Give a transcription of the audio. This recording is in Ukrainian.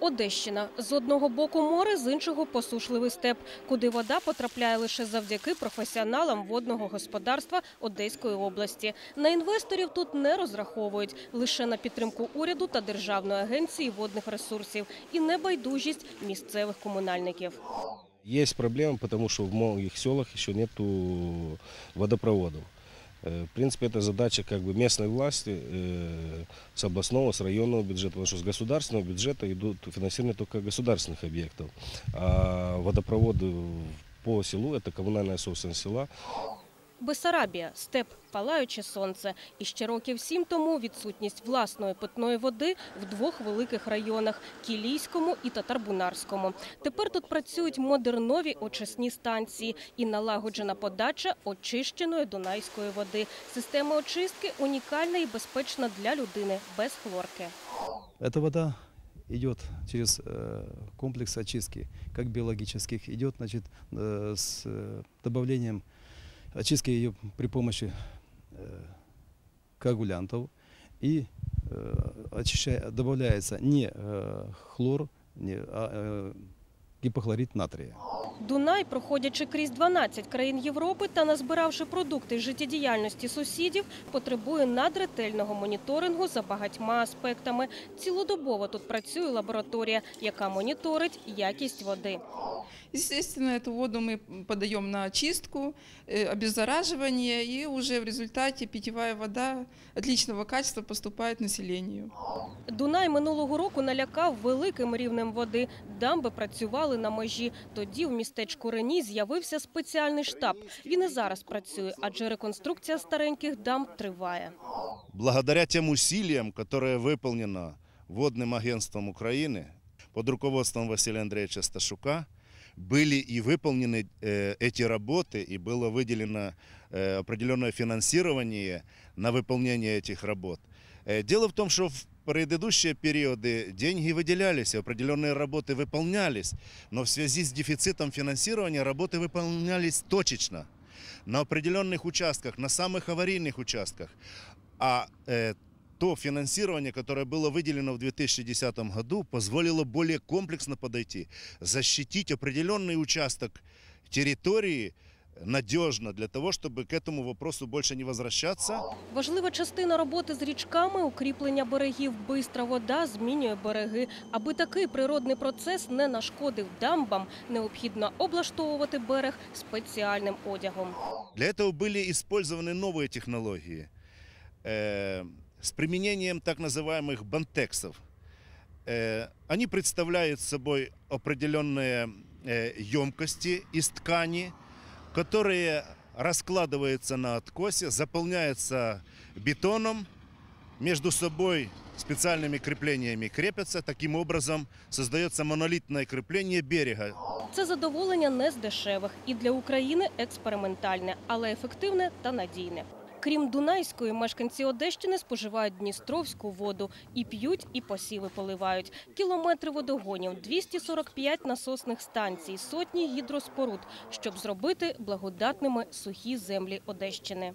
Одещина з одного боку море, з іншого посушливий степ, куди вода потрапляє лише завдяки професіоналам водного господарства Одеської області. На інвесторів тут не розраховують лише на підтримку уряду та державної агенції водних ресурсів і небайдужість місцевих комунальників. Есть проблема, потому что в многих селах еще нет водопроводов. Э, В принципе, это задача как бы местной власти э, с областного, с районного бюджета, потому что с государственного бюджета идут финансирование только государственных объектов. А водопроводы по селу – это коммунальная собственность села. Бесарабія, степ, палаюче сонце. І ще років сім тому відсутність власної питної води в двох великих районах – Кілійському і Татарбунарському. Тепер тут працюють модернові очисні станції і налагоджена подача очищеної дунайської води. Система очистки унікальна і безпечна для людини, без хлорки. Эта вода идет через э, комплекс очистки, как биологических, идет значит, э, с э, добавлением очистки ее при помощи э, коагулянтов и э, очищая, добавляется не э, хлор, не, а гипохлорид натрия. Дунай, проходячи крізь 12 країн Європи та назбиравши продукти з життєдіяльності сусідів, потребує надретельного моніторингу за багатьма аспектами. Цілодобово тут працює лабораторія, яка моніторить якість води. Естественно, эту воду мы подаем на очистку, э, обеззараживание, и уже в результате питьевая вода отличного качества поступает населению. Дунай минулого року налякав великим рівнем води. Дамби працювали на межі. Тоді в містечку Рені з'явився спеціальний штаб. Він і зараз працює, адже реконструкція стареньких дамб триває. благодаря тем усилиям, которые выполнено водным агентством Украины под руководством Василия Андреевича Сташука, были и выполнены э, эти работы, и было выделено э, определенное финансирование на выполнение этих работ. Э, дело в том, что в предыдущие периоды деньги выделялись, и определенные работы выполнялись, но в связи с дефицитом финансирования работы выполнялись точечно на определенных участках, на самых аварийных участках. А э, то финансирование, которое было выделено в 2010 году, позволило более комплексно подойти, защитить определенный участок территории надежно для того, чтобы к этому вопросу больше не возвращаться. Важлива частина роботи з річками – укріплення берегів. Бистра вода змінює береги. Аби такий природний процес не нашкодив дамбам, необхідно облаштовувати берег спеціальним одягом. Для этого были использованы новые технологии э, с применением так называемых бантексов. Э, они представляют собой определенные э, емкости из ткани, которые раскладываются на откосе, заполняются бетоном, между собой специальными креплениями крепятся. Таким образом создается монолитное крепление берега. Це задоволення не з дешевих і для України експериментальне, але ефективне та надійне. Крім Дунайської, мешканці Одещини споживають Дністровську воду і п'ють, і посіви поливають. Кілометри водогонів, 245 насосних станцій, сотні гідроспоруд, щоб зробити благодатними сухі землі Одещини.